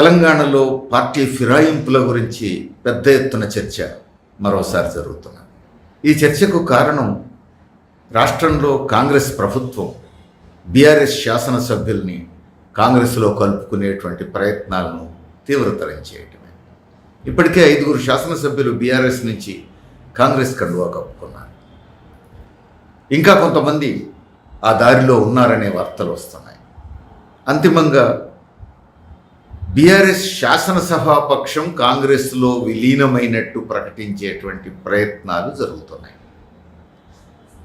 తెలంగాణలో పార్టీ ఫిరాయింపుల గురించి పెద్ద ఎత్తున చర్చ మరోసారి జరుగుతున్నది. ఈ చర్చకు కారణం రాష్ట్రంలో కాంగ్రెస్ ప్రభుత్వం బీఆర్ఎస్ శాసనసభ్యుల్ని కాంగ్రెస్లో కలుపుకునేటువంటి ప్రయత్నాలను తీవ్రతరం చేయటమే. ఇప్పటికే ఐదుగురు శాసనసభ్యులు బీఆర్ఎస్ నుంచి కాంగ్రెస్ కండువా కప్పుకున్నారు. ఇంకా కొంతమంది ఆ దారిలో ఉన్నారనే వార్తలు వస్తున్నాయి. అంతిమంగా బీఆర్ఎస్ శాసనసభాపక్షం కాంగ్రెస్లో విలీనమైనట్టు ప్రకటించేటువంటి ప్రయత్నాలు జరుగుతున్నాయి.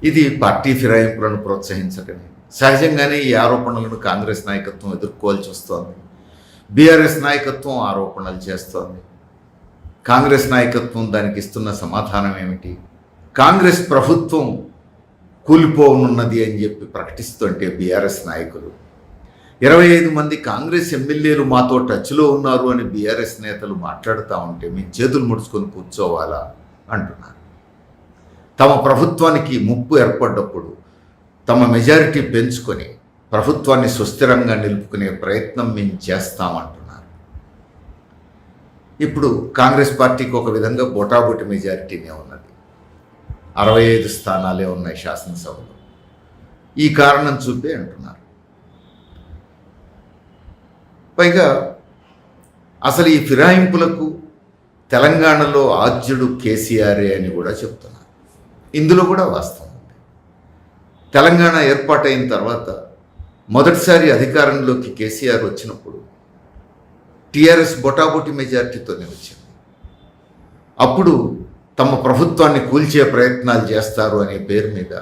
ఇది పార్టీ ఫిరాయింపులను ప్రోత్సహించటమే సహజంగానే ఈ ఆరోపణలను కాంగ్రెస్ నాయకత్వం ఎదుర్కోవాల్సి వస్తోంది. బీఆర్ఎస్ నాయకత్వం ఆరోపణలు చేస్తోంది. కాంగ్రెస్ నాయకత్వం దానికి ఇస్తున్న సమాధానం ఏమిటి? కాంగ్రెస్ ప్రభుత్వం కూలిపోనున్నది అని చెప్పి ప్రకటిస్తుంటే బీఆర్ఎస్ నాయకులు ఇరవై ఐదు మంది కాంగ్రెస్ ఎమ్మెల్యేలు మాతో టచ్లో ఉన్నారు అని బీఆర్ఎస్ నేతలు మాట్లాడుతూ ఉంటే మీ చేతులు ముడుచుకొని కూర్చోవాలా అంటున్నారు. తమ ప్రభుత్వానికి ముప్పు ఏర్పడ్డప్పుడు తమ మెజారిటీ పెంచుకొని ప్రభుత్వాన్ని సుస్థిరంగా నిలుపుకునే ప్రయత్నం మేము చేస్తామంటున్నారు. ఇప్పుడు కాంగ్రెస్ పార్టీకి ఒక విధంగా బొటాబొటి మెజారిటీనే ఉన్నది. అరవై ఐదు స్థానాలే ఉన్నాయి శాసనసభలో. ఈ కారణం చూపే అంటున్నారు. పైగా అసలు ఈ ఫిరాయింపులకు తెలంగాణలో ఆద్యుడు కేసీఆరే అని కూడా చెప్తున్నారు. ఇందులో కూడా వాస్తవం ఉంది. తెలంగాణ ఏర్పాటైన తర్వాత మొదటిసారి అధికారంలోకి కేసీఆర్ వచ్చినప్పుడు టీఆర్ఎస్ బొటాబొటి మెజార్టీతోనే వచ్చింది. అప్పుడు తమ ప్రభుత్వాన్ని కూల్చే ప్రయత్నాలు చేస్తారు అనే పేరు మీద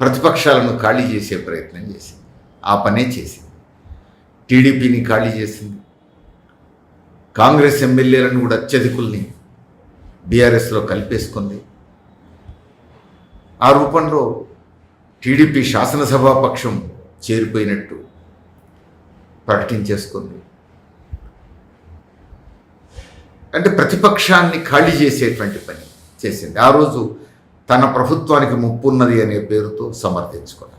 ప్రతిపక్షాలను ఖాళీ చేసే ప్రయత్నం చేసింది. ఆ పనే చేసింది. టీడీపీని ఖాళీ చేసింది. కాంగ్రెస్ ఎమ్మెల్యేలను కూడా అత్యధికుల్ని బీఆర్ఎస్లో కలిపేసుకుంది. ఆ రూపంలో టీడీపీ శాసనసభాపక్షం చేరిపోయినట్టు ప్రకటించేసుకుంది. అంటే ప్రతిపక్షాన్ని ఖాళీ చేసేటువంటి పని చేసింది. ఆ రోజు తన ప్రభుత్వానికి ముప్పున్నది అనే పేరుతో సమర్థించుకున్నది.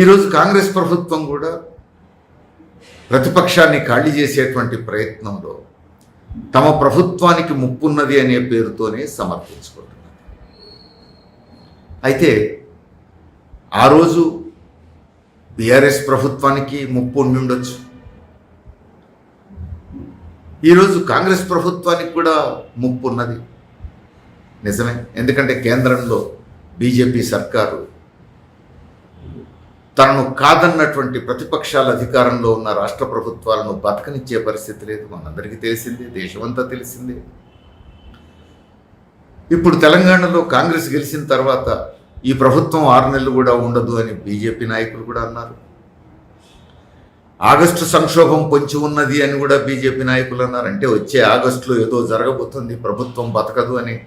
ఈరోజు కాంగ్రెస్ ప్రభుత్వం కూడా ప్రతిపక్షాన్ని ఖాళీ చేసేటువంటి ప్రయత్నంలో తమ ప్రభుత్వానికి ముప్పున్నది అనే పేరుతోనే సమర్పించుకుంటున్నారు. అయితే ఆ రోజు బీఆర్ఎస్ ప్రభుత్వానికి ముప్పు ఉండి ఉండొచ్చు ఈరోజు కాంగ్రెస్ ప్రభుత్వానికి కూడా ముప్పు ఉన్నది నిజమే. ఎందుకంటే కేంద్రంలో బీజేపీ సర్కారు తనను కాదన్నటువంటి ప్రతిపక్షాల అధికారంలో ఉన్న రాష్ట్ర ప్రభుత్వాలను బతకనిచ్చే పరిస్థితి లేదు. మనందరికీ తెలిసిందే దేశమంతా తెలిసిందే. ఇప్పుడు తెలంగాణలో కాంగ్రెస్ గెలిచిన తర్వాత ఈ ప్రభుత్వం ఆరు నెలలు కూడా ఉండదు అని బీజేపీ నాయకులు కూడా అన్నారు. ఆగస్టు సంక్షోభం పొంచి ఉన్నది అని కూడా బీజేపీ నాయకులు అన్నారు. అంటే వచ్చే ఆగస్టులో ఏదో జరగబోతుంది ప్రభుత్వం బతకదు అనే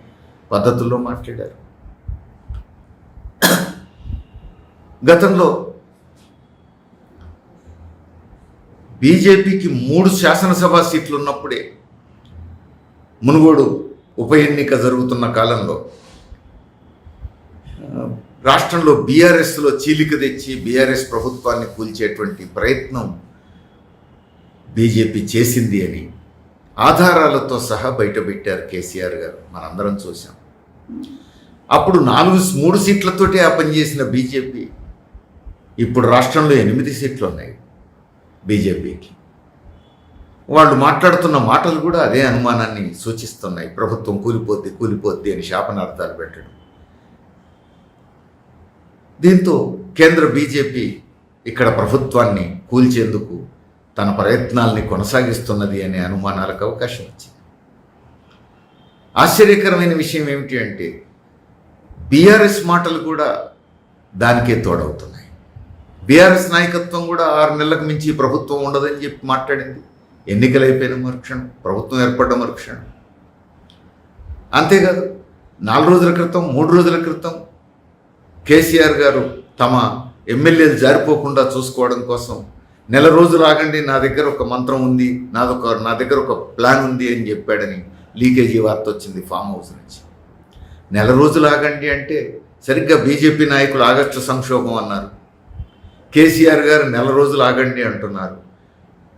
పద్ధతుల్లో మాట్లాడారు. గతంలో బీజేపీకి మూడు శాసనసభ సీట్లు ఉన్నప్పుడే మునుగోడు ఉప ఎన్నిక జరుగుతున్న కాలంలో రాష్ట్రంలో బీఆర్ఎస్లో చీలిక తెచ్చి బీఆర్ఎస్ ప్రభుత్వాన్ని కూల్చేటువంటి ప్రయత్నం బీజేపీ చేసింది అని ఆధారాలతో సహా బయటపెట్టారు కేసీఆర్ గారు. మనందరం చూసాం అప్పుడు నాలుగు మూడు సీట్లతోటే ఆ పనిచేసిన బీజేపీ ఇప్పుడు రాష్ట్రంలో ఎనిమిది సీట్లు ఉన్నాయి. బీజేపీకి. వాళ్ళు మాట్లాడుతున్న మాటలు కూడా అదే అనుమానాన్ని సూచిస్తున్నాయి. ప్రభుత్వం కూలిపోద్ది కూలిపోద్ది అని శాపనార్థాలు పెట్టడం. దీంతో కేంద్ర బీజేపీ ఇక్కడ ప్రభుత్వాన్ని కూల్చేందుకు తన ప్రయత్నాల్ని కొనసాగిస్తున్నది అనే అనుమానాలకు అవకాశం వచ్చింది ఆశ్చర్యకరమైన విషయం ఏమిటి అంటే బీఆర్ఎస్ మాటలు కూడా దానికే తోడవుతున్నాయి. బీఆర్ఎస్ నాయకత్వం కూడా ఆరు నెలలకు మించి ప్రభుత్వం ఉండదని చెప్పి మాట్లాడింది. ఎన్నికలు అయిపోయిన మరుక్షణం ప్రభుత్వం ఏర్పడ్డ మరుక్షణం. అంతేకాదు నాలుగు రోజుల క్రితం మూడు రోజుల క్రితం కేసీఆర్ గారు తమ ఎమ్మెల్యేలు జారిపోకుండా చూసుకోవడం కోసం నెల రోజులు ఆగండి నా దగ్గర ఒక మంత్రం ఉంది నాదొక నా దగ్గర ఒక ప్లాన్ ఉంది అని చెప్పాడని లీకేజీ వార్త వచ్చింది ఫామ్ హౌస్ నుంచి. నెల రోజులు ఆగండి అంటే సరిగ్గా బీజేపీ నాయకులు ఆగస్టు సంక్షోభం అన్నారు. కేసీఆర్ గారు నెల రోజులు ఆగండి అంటున్నారు.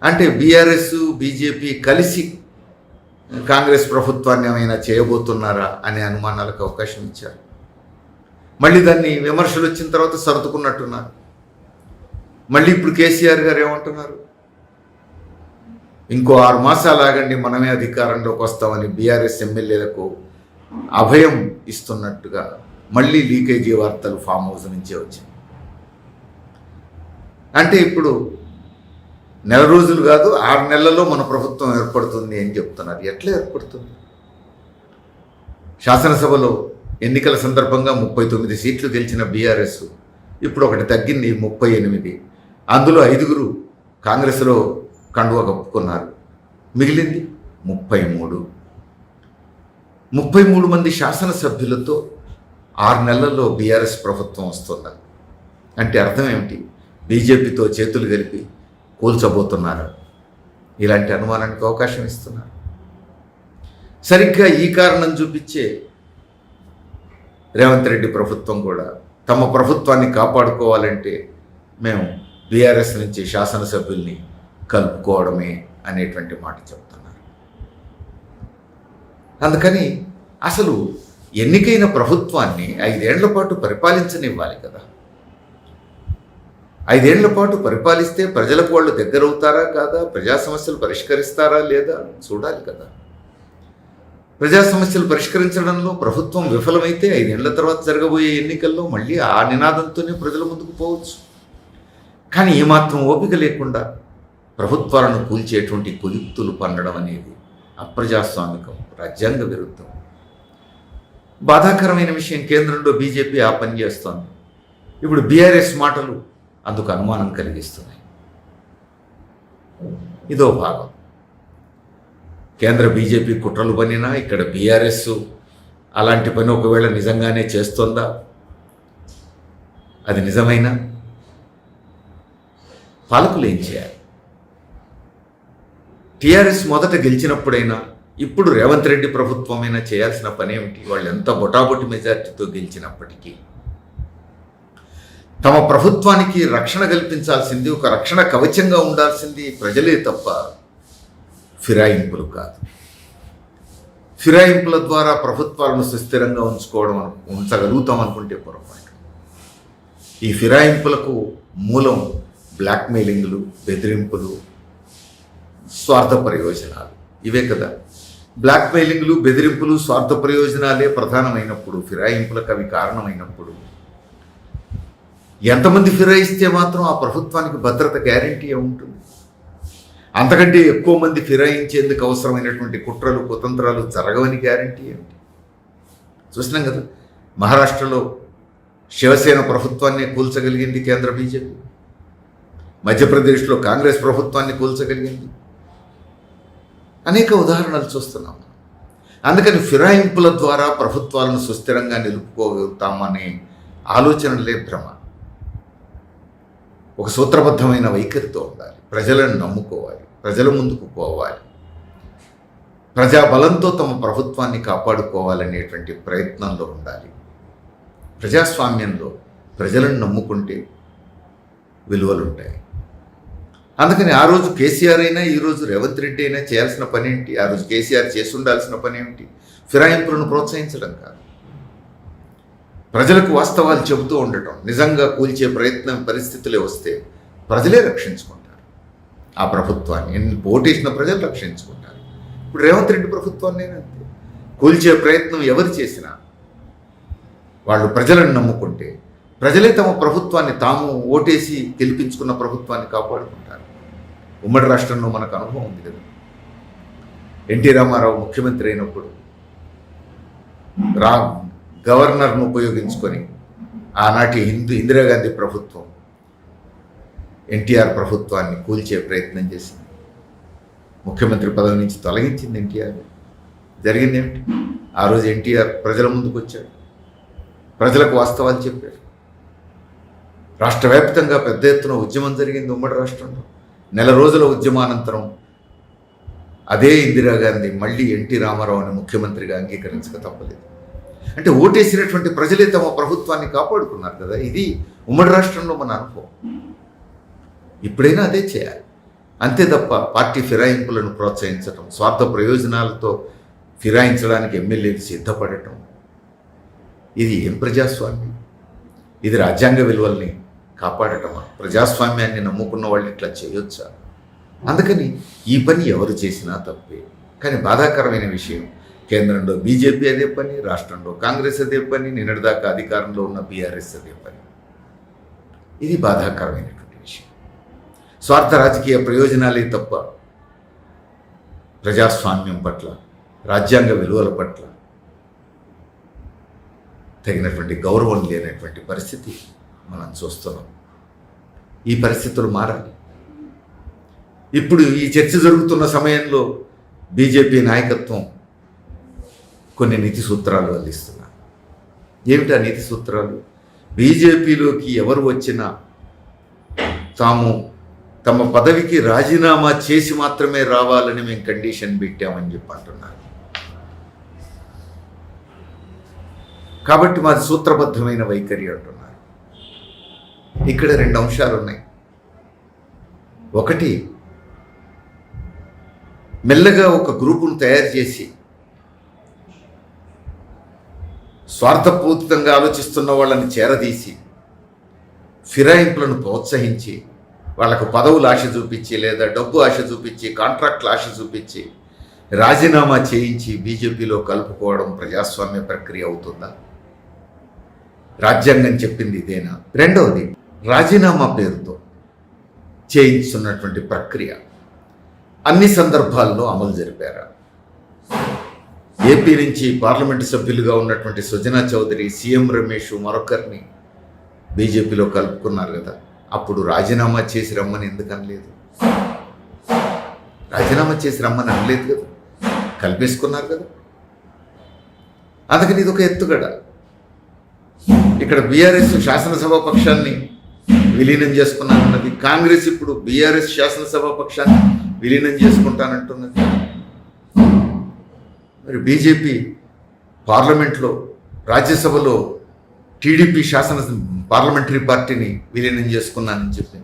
అంటే బీఆర్ఎస్ బీజేపీ కలిసి కాంగ్రెస్ ప్రభుత్వాన్ని ఏమైనా చేయబోతున్నారా అనే అనుమానాలకు అవకాశం ఇచ్చారు. మళ్ళీ దాన్ని విమర్శలు వచ్చిన తర్వాత సర్దుకున్నట్టున్నారు. మళ్ళీ ఇప్పుడు కేసీఆర్ గారు ఏమంటున్నారు? ఇంకో ఆరు మాసాలు ఆగండి మనమే అధికారంలోకి వస్తామని బీఆర్ఎస్ ఎమ్మెల్యేలకు అభయం ఇస్తున్నట్టుగా మళ్ళీ లీకేజీ వార్తలు ఫామ్ హౌస్ నుంచే వచ్చాయి. అంటే ఇప్పుడు నెల రోజులు కాదు ఆరు నెలల్లో మన ప్రభుత్వం ఏర్పడుతుంది అని చెప్తున్నారు. ఎట్లా ఏర్పడుతుంది? శాసనసభలో ఎన్నికల సందర్భంగా ముప్పై తొమ్మిది సీట్లు గెలిచిన బీఆర్ఎస్ ఇప్పుడు ఒకటి తగ్గింది ముప్పై ఎనిమిది. అందులో ఐదుగురు కాంగ్రెస్లో కండువ కప్పుకున్నారు. మిగిలింది ముప్పై మూడు. ముప్పై మూడు మంది శాసనసభ్యులతో ఆరు నెలల్లో బీఆర్ఎస్ ప్రభుత్వం వస్తుంది? అంటే అర్థం ఏమిటి? బీజేపీతో చేతులు కలిపి కూల్చబోతున్నారు. ఇలాంటి అనుమానానికి అవకాశం ఇస్తున్నారు. సరిగ్గా ఈ కారణం చూపించే రేవంత్ రెడ్డి ప్రభుత్వం కూడా తమ ప్రభుత్వాన్ని కాపాడుకోవాలంటే మేము బీఆర్ఎస్ నుంచి శాసనసభ్యుల్ని కలుపుకోవడమే అనేటువంటి మాట చెప్తున్నారు. అందుకని అసలు ఎన్నికైన ప్రభుత్వాన్ని ఐదేళ్ళ పాటు పరిపాలించనివ్వాలి కదా. ఐదేళ్ళ పాటు పరిపాలిస్తే ప్రజలకు వాళ్ళు దగ్గరవుతారా కాదా? ప్రజా సమస్యలు పరిష్కరిస్తారా లేదా? చూడాలి కదా. ప్రజా సమస్యలు పరిష్కరించడంలో ప్రభుత్వం విఫలమైతే ఐదేళ్ళ తర్వాత జరగబోయే ఎన్నికల్లో మళ్ళీ ఆ నినాదంతోనే ప్రజల ముందుకు పోవచ్చు. కానీ ఏమాత్రం ఓపిక లేకుండా ప్రభుత్వాలను కూల్చేటువంటి కులిక్తులు పన్నడం అనేది అప్రజాస్వామికం రాజ్యాంగ విరుద్ధం. బాధాకరమైన విషయం కేంద్రంలో బీజేపీ ఆ పని చేస్తోంది. ఇప్పుడు బీఆర్ఎస్ మాటలు అందుకు అనుమానం కలిగిస్తున్నాయి. ఇదో భాగం. కేంద్ర బీజేపీ కుట్రలు పనినా ఇక్కడ బీఆర్ఎస్ అలాంటి పని ఒకవేళ నిజంగానే చేస్తుందా? అది నిజమైనా? పాలకులు ఏం చేయాలి? టీఆర్ఎస్ మొదట గెలిచినప్పుడైనా ఇప్పుడు రేవంత్ రెడ్డి ప్రభుత్వమైనా చేయాల్సిన పని ఏమిటి వాళ్ళు ఎంత బొటాబొటి మెజార్టీతో గెలిచినప్పటికీ తమ ప్రభుత్వానికి రక్షణ కల్పించాల్సింది ఒక రక్షణ కవచంగా ఉండాల్సింది ప్రజలే తప్ప ఫిరాయింపులు కాదు. ఫిరాయింపుల ద్వారా ప్రభుత్వాలను సుస్థిరంగా ఉంచుకోవడం ఉంచగలుగుతాం అనుకుంటే పొరపాటు. ఈ ఫిరాయింపులకు మూలం బ్లాక్మెయిలింగ్లు బెదిరింపులు స్వార్థ ప్రయోజనాలు. ఇవే కదా. బ్లాక్మెయిలింగ్లు బెదిరింపులు స్వార్థ ప్రయోజనాలే ప్రధానమైనప్పుడు ఫిరాయింపులకు అవి కారణమైనప్పుడు ఎంతమంది ఫిరాయిస్తే మాత్రం ఆ ప్రభుత్వానికి భద్రత గ్యారంటీ ఉంటుంది? అంతకంటే ఎక్కువ మంది ఫిరాయించేందుకు అవసరమైనటువంటి కుట్రలు కుతంత్రాలు జరగవని గ్యారంటీ ఏమిటి చూసినాం కదా మహారాష్ట్రలో శివసేన ప్రభుత్వాన్ని కూల్చగలిగింది కేంద్ర బీజేపీ. మధ్యప్రదేశ్లో కాంగ్రెస్ ప్రభుత్వాన్ని కూల్చగలిగింది. అనేక ఉదాహరణలు చూస్తున్నాం. అందుకని ఫిరాయింపుల ద్వారా ప్రభుత్వాలను సుస్థిరంగా నిలుపుకోగలుగుతామనే ఆలోచనలే భ్రమ ఒక సూత్రబద్ధమైన వైఖరితో ఉండాలి. ప్రజలను నమ్ముకోవాలి. ప్రజల ముందుకు పోవాలి. ప్రజాబలంతో తమ ప్రభుత్వాన్ని కాపాడుకోవాలనేటువంటి ప్రయత్నంలో ఉండాలి. ప్రజాస్వామ్యంలో ప్రజలను నమ్ముకుంటే విలువలుంటాయి. అందుకని ఆ రోజు కేసీఆర్ అయినా ఈ రోజు రేవంత్ రెడ్డి అయినా చేయాల్సిన పని ఏంటి ఆ రోజు కేసీఆర్ చేసి ఉండాల్సిన పని ఏమిటి ఫిరాయింపులను ప్రోత్సహించడం కాదు. ప్రజలకు వాస్తవాలు చెబుతూ ఉండటం నిజంగా కూల్చే ప్రయత్నం పరిస్థితులే వస్తే ప్రజలే రక్షించుకుంటారు. ఆ ప్రభుత్వాన్ని ఎన్ని ఓటేసిన ప్రజలు రక్షించుకుంటారు. ఇప్పుడు రేవంత్ రెడ్డి ప్రభుత్వాన్ని అంతే. కూల్చే ప్రయత్నం ఎవరు చేసినా వాళ్ళు ప్రజలను నమ్ముకుంటే ప్రజలే తమ ప్రభుత్వాన్ని తాము ఓటేసి గెలిపించుకున్న ప్రభుత్వాన్ని కాపాడుకుంటారు. ఉమ్మడి రాష్ట్రంలో మనకు అనుభవం ఉంది కదా. ఎన్టీ రామారావు ముఖ్యమంత్రి అయినప్పుడు రా గవర్నర్ను ఉపయోగించుకొని ఆనాటి హిందూ ఇందిరాగాంధీ ప్రభుత్వం ఎన్టీఆర్ ప్రభుత్వాన్ని కూల్చే ప్రయత్నం చేసింది. ముఖ్యమంత్రి పదవి నుంచి తొలగించింది ఎన్టీఆర్. జరిగింది ఏమిటి? ఆ రోజు ఎన్టీఆర్ ప్రజల ముందుకు వచ్చాడు. ప్రజలకు వాస్తవాలు చెప్పారు. రాష్ట్ర వ్యాప్తంగా పెద్ద ఎత్తున ఉద్యమం జరిగింది ఉమ్మడి రాష్ట్రంలో. నెల రోజుల ఉద్యమానంతరం అదే ఇందిరాగాంధీ మళ్ళీ ఎన్టీ రామారావుని ముఖ్యమంత్రిగా అంగీకరించక తప్పలేదు. అంటే ఓటేసినటువంటి ప్రజలే తమ ప్రభుత్వాన్ని కాపాడుకున్నారు కదా. ఇది ఉమ్మడి రాష్ట్రంలో మన అనుభవం. ఇప్పుడైనా అదే చేయాలి. అంతే తప్ప పార్టీ ఫిరాయింపులను ప్రోత్సహించడం స్వార్థ ప్రయోజనాలతో ఫిరాయించడానికి ఎమ్మెల్యేలు సిద్ధపడటం ఇది ఏం ప్రజాస్వామ్యం? ఇది రాజ్యాంగ విలువల్ని కాపాడటమా? ప్రజాస్వామ్యాన్ని నమ్ముకున్న వాళ్ళు ఇట్లా చేయొచ్చా? అందుకని ఈ పని ఎవరు చేసినా తప్పే. కానీ బాధాకరమైన విషయం కేంద్రంలో బీజేపీ అదే పని రాష్ట్రంలో కాంగ్రెస్ అదే పని నిన్నటిదాకా అధికారంలో ఉన్న బీఆర్ఎస్ అదే పని ఇది బాధాకరమైనటువంటి విషయం. స్వార్థ రాజకీయ ప్రయోజనాలే తప్ప ప్రజాస్వామ్యం పట్ల రాజ్యాంగ విలువల పట్ల తగినటువంటి గౌరవం లేనటువంటి పరిస్థితి మనం చూస్తున్నాం. ఈ పరిస్థితులు మారాలి. ఇప్పుడు ఈ చర్చ జరుగుతున్న సమయంలో బీజేపీ నాయకత్వం కొన్ని నీతి సూత్రాలు అందిస్తున్నారు ఏమిటి ఆ నీతి సూత్రాలు? బీజేపీలోకి ఎవరు వచ్చినా తాము తమ పదవికి రాజీనామా చేసి మాత్రమే రావాలని మేము కండిషన్ పెట్టామని చెప్పి అంటున్నారు. కాబట్టి మాది సూత్రబద్ధమైన వైఖరి అంటున్నారు. ఇక్కడ రెండు అంశాలు ఉన్నాయి. ఒకటి మెల్లగా ఒక గ్రూపును తయారు చేసి స్వార్థపూరితంగా ఆలోచిస్తున్న వాళ్ళని చేరదీసి ఫిరాయింపులను ప్రోత్సహించి వాళ్ళకు పదవులు ఆశ చూపించి లేదా డబ్బు ఆశ చూపించి కాంట్రాక్టులు ఆశ చూపించి రాజీనామా చేయించి బీజేపీలో కలుపుకోవడం ప్రజాస్వామ్య ప్రక్రియ అవుతుందా? రాజ్యాంగం చెప్పింది ఇదేనా? రెండవది రాజీనామా పేరుతో చేయించున్నటువంటి ప్రక్రియ. అన్ని సందర్భాల్లో అమలు జరిపారా? ఏపీ నుంచి పార్లమెంటు సభ్యులుగా ఉన్నటువంటి సుజనా చౌదరి సీఎం రమేష్ మరొకరిని బీజేపీలో కలుపుకున్నారు కదా. అప్పుడు రాజీనామా చేసి రమ్మని ఎందుకు అనలేదు? రాజీనామా చేసి రమ్మని అనలేదు కదా. కల్పేసుకున్నారు కదా. అందుకని ఇది ఒక ఎత్తుగడ. ఇక్కడ బీఆర్ఎస్ శాసనసభ పక్షాన్ని విలీనం చేసుకున్నానన్నది కాంగ్రెస్ ఇప్పుడు బీఆర్ఎస్ శాసనసభ పక్షాన్ని విలీనం చేసుకుంటానంటున్నది. మరి బీజేపీ పార్లమెంట్లో రాజ్యసభలో టీడీపీ శాసన పార్లమెంటరీ పార్టీని విలీనం చేసుకున్నానని చెప్పి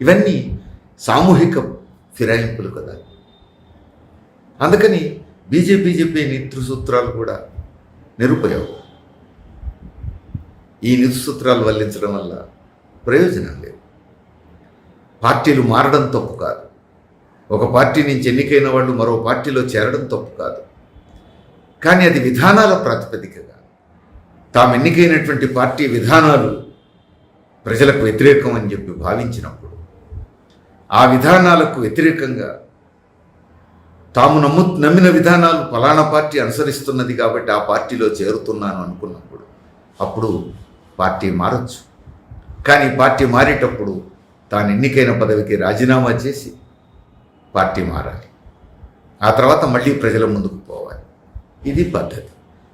ఇవన్నీ సామూహిక ఫిరాయింపులు కదా. అందుకని బీజేపీ చెప్పే నీతి సూత్రాలు కూడా నిరుపయోగం. ఈ నీతి సూత్రాలు వల్లించడం వల్ల ప్రయోజనం లేదు. పార్టీలు మారడం తప్పు కాదు. ఒక పార్టీ నుంచి ఎన్నికైన వాళ్ళు మరో పార్టీలో చేరడం తప్పు కాదు. కానీ అది విధానాల ప్రాతిపదికగా. తాము ఎన్నికైనటువంటి పార్టీ విధానాలు ప్రజలకు వ్యతిరేకం అని చెప్పి భావించినప్పుడు ఆ విధానాలకు వ్యతిరేకంగా తాము నమ్ము నమ్మిన విధానాలు ఫలానా పార్టీ అనుసరిస్తున్నది కాబట్టి ఆ పార్టీలో చేరుతున్నాను అనుకున్నప్పుడు అప్పుడు పార్టీ మారచ్చు. కానీ పార్టీ మారేటప్పుడు తాను ఎన్నికైన పదవికి రాజీనామా చేసి పార్టీ మారాలి. ఆ తర్వాత మళ్ళీ ప్రజల ముందుకు పోవాలి. ఇది పద్ధతి.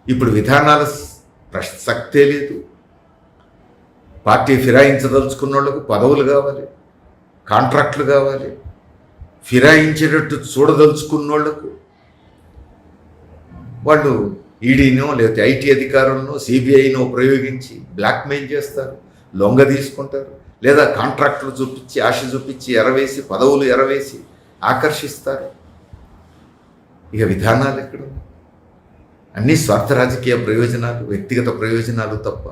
ఇప్పుడు విధానాల ప్రసక్తే లేదు. పార్టీ ఫిరాయించదలుచుకున్న వాళ్ళకు పదవులు కావాలి కాంట్రాక్టులు కావాలి. ఫిరాయించేటట్టు చూడదలుచుకున్న వాళ్ళకు వాళ్ళు ఈడీనో లేకపోతే ఐటీ అధికారులను సిబిఐనో ప్రయోగించి బ్లాక్మెయిల్ చేస్తారు లొంగ తీసుకుంటారు లేదా కాంట్రాక్టులు చూపించి ఆశ చూపించి ఎరవేసి పదవులు ఎరవేసి ఆకర్షిస్తారు. ఇక విధానాలు ఎక్కడ అన్ని స్వార్థ రాజకీయ ప్రయోజనాలు వ్యక్తిగత ప్రయోజనాలు తప్ప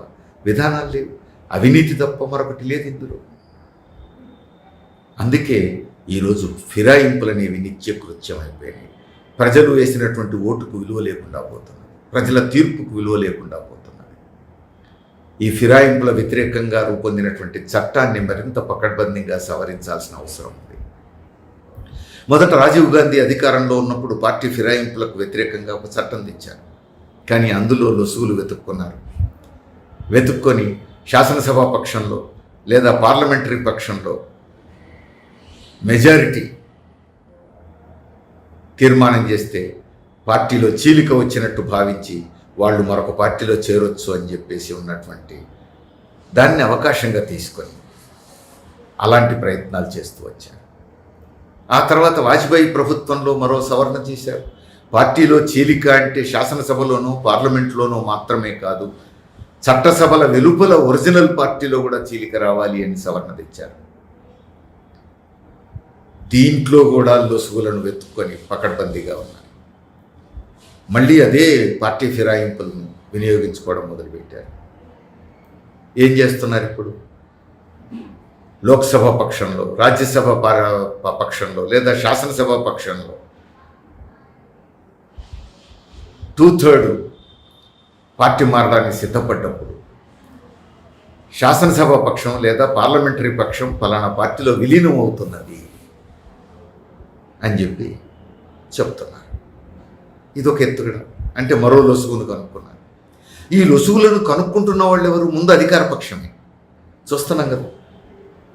విధానాలు లేవు. అవినీతి తప్ప మరొకటి లేదు ఇందులో. అందుకే ఈరోజు ఫిరాయింపులు అనేవి నిత్యకృత్యం అయిపోయినాయి ప్రజలు వేసినటువంటి ఓటుకు విలువ లేకుండా పోతున్నది. ప్రజల తీర్పుకు విలువ లేకుండా పోతున్నది. ఈ ఫిరాయింపుల వ్యతిరేకంగా రూపొందినటువంటి చట్టాన్ని మరింత పకడ్బందీగా సవరించాల్సిన అవసరం ఉంది. మొదట రాజీవ్ గాంధీ అధికారంలో ఉన్నప్పుడు పార్టీ ఫిరాయింపులకు వ్యతిరేకంగా ఒక చట్టం తెచ్చారు. కానీ అందులో లొసుగులు వెతుక్కున్నారు. వెతుక్కొని శాసనసభా పక్షంలో లేదా పార్లమెంటరీ పక్షంలో మెజారిటీ తీర్మానం చేస్తే పార్టీలో చీలిక వచ్చినట్టు భావించి వాళ్ళు మరొక పార్టీలో చేరొచ్చు అని చెప్పేసి ఉన్నటువంటి దాన్ని అవకాశంగా తీసుకొని అలాంటి ప్రయత్నాలు చేస్తూ వచ్చారు. ఆ తర్వాత వాజ్పేయి ప్రభుత్వంలో మరో సవరణ చేశారు. పార్టీలో చీలిక అంటే శాసనసభలోనూ పార్లమెంట్లోనూ మాత్రమే కాదు చట్టసభల వెలుపల ఒరిజినల్ పార్టీలో కూడా చీలిక రావాలి అని సవరణ తెచ్చారు. దీంట్లో కూడా లొసుగులను వెతుక్కొని పకడ్బందీగా ఉన్నారు. మళ్ళీ అదే పార్టీ ఫిరాయింపులను వినియోగించుకోవడం మొదలుపెట్టారు. ఏం చేస్తున్నారు ఇప్పుడు? లోక్సభ పక్షంలో రాజ్యసభ పక్షంలో లేదా శాసనసభ పక్షంలో? టూ థర్డ్ పార్టీ మారడానికి సిద్ధపడ్డప్పుడు శాసనసభ పక్షం లేదా పార్లమెంటరీ పక్షం ఫలానా పార్టీలో విలీనం అవుతున్నది అని చెప్పి చెప్తున్నారు. ఇది ఒక ఎత్తుగడ. అంటే మరో లొసుగును కనుక్కున్నారు. ఈ లొసుగులను కనుక్కుంటున్న వాళ్ళు ఎవరు ముందు అధికార పక్షమే. చూస్తున్నాం కదా.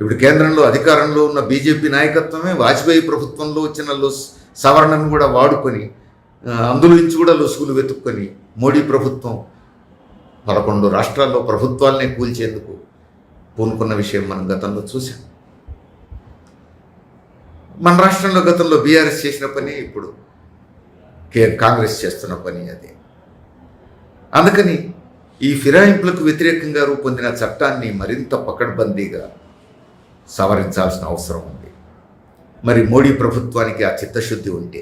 ఇప్పుడు కేంద్రంలో అధికారంలో ఉన్న బీజేపీ నాయకత్వమే వాజ్పేయి ప్రభుత్వంలో వచ్చిన లొస్ సవరణను కూడా వాడుకొని అందులో నుంచి కూడా లొసుగులు వెతుక్కొని మోడీ ప్రభుత్వం పదకొండు రాష్ట్రాల్లో ప్రభుత్వాలనే కూల్చేందుకు పూనుకున్న విషయం మనం గతంలో చూసాం మన రాష్ట్రంలో గతంలో బీఆర్ఎస్ చేసిన పని ఇప్పుడు కే కాంగ్రెస్ చేస్తున్న పని అదే. అందుకని ఈ ఫిరాయింపులకు వ్యతిరేకంగా రూపొందిన చట్టాన్ని మరింత పకడ్బందీగా సవరించాల్సిన అవసరం ఉంది. మరి మోడీ ప్రభుత్వానికి ఆ చిత్తశుద్ధి ఉంటే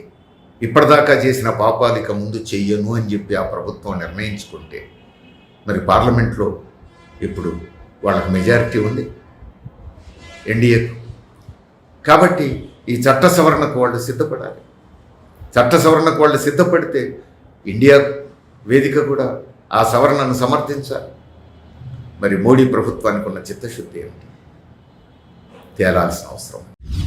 ఇప్పటిదాకా చేసిన పాపాలు ఇక ముందు చెయ్యను అని చెప్పి ఆ ప్రభుత్వం నిర్ణయించుకుంటే మరి పార్లమెంట్లో ఇప్పుడు వాళ్ళకి మెజారిటీ ఉంది ఎన్డీఏకు కాబట్టి ఈ చట్ట సవరణకు వాళ్ళు సిద్ధపడాలి. చట్ట సవరణకు వాళ్ళు సిద్ధపడితే ఇండియా వేదిక కూడా ఆ సవరణను సమర్థించాలి. మరి మోడీ ప్రభుత్వానికి ఉన్న చిత్తశుద్ధి ఏమిటి? తేలాల్సిన అవసరం ఉంది.